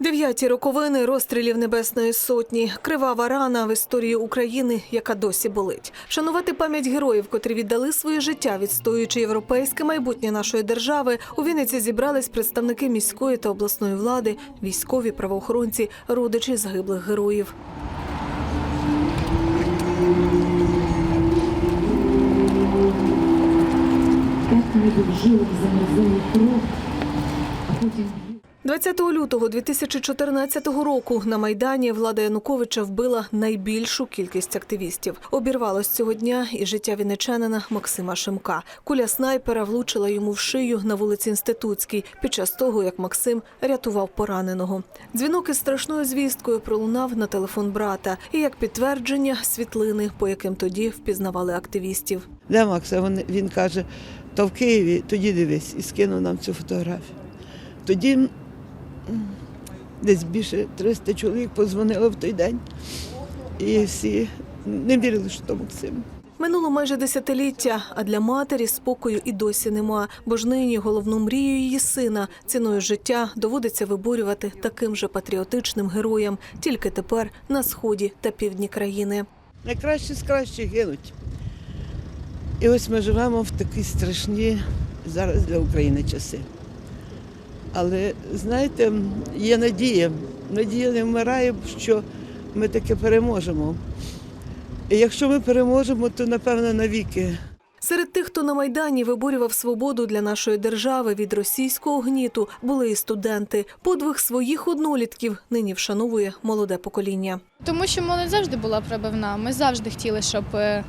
Дев'яті роковини розстрілів Небесної Сотні. Кривава рана в історії України, яка досі болить. Шанувати пам'ять героїв, котрі віддали своє життя, відстоюючи європейське майбутнє нашої держави. У Вінниці зібрались представники міської та обласної влади, військові, правоохоронці, родичі загиблих героїв. Как-нибудь в жилах замерзала кровь, а потім 20 лютого 2014 року на майдані влада Януковича вбила найбільшу кількість активістів. Обірвалось цього дня і життя вінничанина Максима Шимка. Куля снайпера влучила йому в шию на вулиці Інститутській під час того, як Максим рятував пораненого. Дзвінок із страшною звісткою пролунав на телефон брата, і як підтвердження світлини, по яким тоді впізнавали активістів. Де Макса? Він, каже, то в Києві, тоді дивись, і скинув нам цю фотографію. Тоді десь більше 300 чоловік позвонили в той день, і всі не вірили, що то Максим. Минуло майже десятиліття, а для матері спокою і досі нема, бо ж нині головну мрію її сина ціною життя доводиться виборювати таким же патріотичним героям, тільки тепер на сході та півдні країни. Найкраще з кращих гинуть. І ось ми живемо в такі страшні зараз для України часи. Але знаєте, є надія. Надія не вмирає, що ми таки переможемо. І якщо ми переможемо, то напевно навіки. Серед тих, хто на майдані виборював свободу для нашої держави від російського гніту, були і студенти. Подвиг своїх однолітків нині вшановує молоде покоління. Тому що молодь завжди була пробивна. Ми завжди хотіли, щоб е,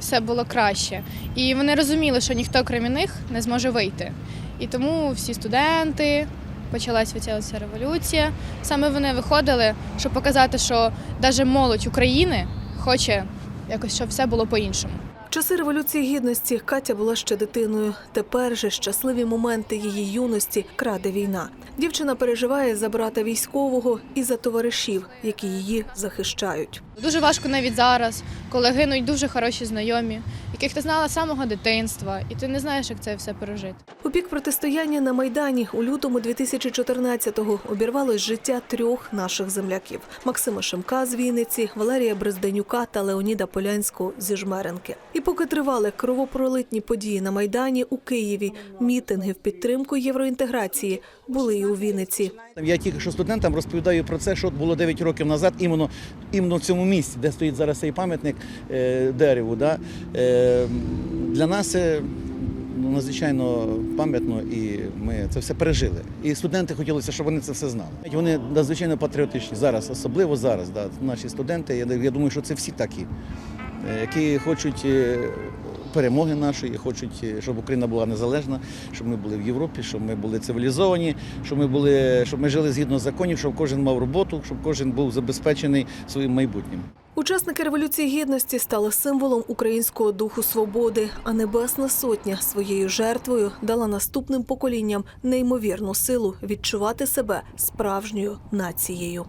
все було краще. І вони розуміли, що ніхто крім них не зможе вийти. І тому всі студенти, почалася ця революція. Саме вони виходили, щоб показати, що навіть молодь України хоче якось, щоб все було по-іншому. Часи революції гідності Катя була ще дитиною. Тепер же щасливі моменти її юності краде війна. Дівчина переживає за брата військового і за товаришів, які її захищають. Дуже важко навіть зараз, коли гинуть дуже хороші знайомі, яких ти знала з самого дитинства, і ти не знаєш, як це все пережити. У пік протистояння на майдані у лютому 2014-го обірвалось життя трьох наших земляків: Максима Шимка з Вінниці, Валерія Брезденюка та Леоніда Полянського зі Жмеренки. І поки тривали кровопролитні події на майдані у Києві, мітинги в підтримку євроінтеграції були і у Вінниці. Я тільки що студентам розповідаю про це, що було 9 років назад, іменно, іменно в цьому місці, де стоїть зараз цей пам'ятник е, дереву. Да? Е, для нас це ну, надзвичайно пам'ятно, і ми це все пережили. І студенти хотілося, щоб вони це все знали. Вони надзвичайно патріотичні зараз, особливо зараз. Да? Наші студенти, я, я думаю, що це всі такі, е, які хочуть. Перемоги нашої, хочуть, е, щоб Україна була незалежна, щоб ми були в Європі, щоб ми були цивілізовані, щоб ми були, щоб ми жили згідно законів, щоб кожен мав роботу, щоб кожен був забезпечений своїм майбутнім. Учасники революції гідності стали символом українського духу свободи. А Небесна Сотня своєю жертвою дала наступним поколінням неймовірну силу відчувати себе справжньою нацією.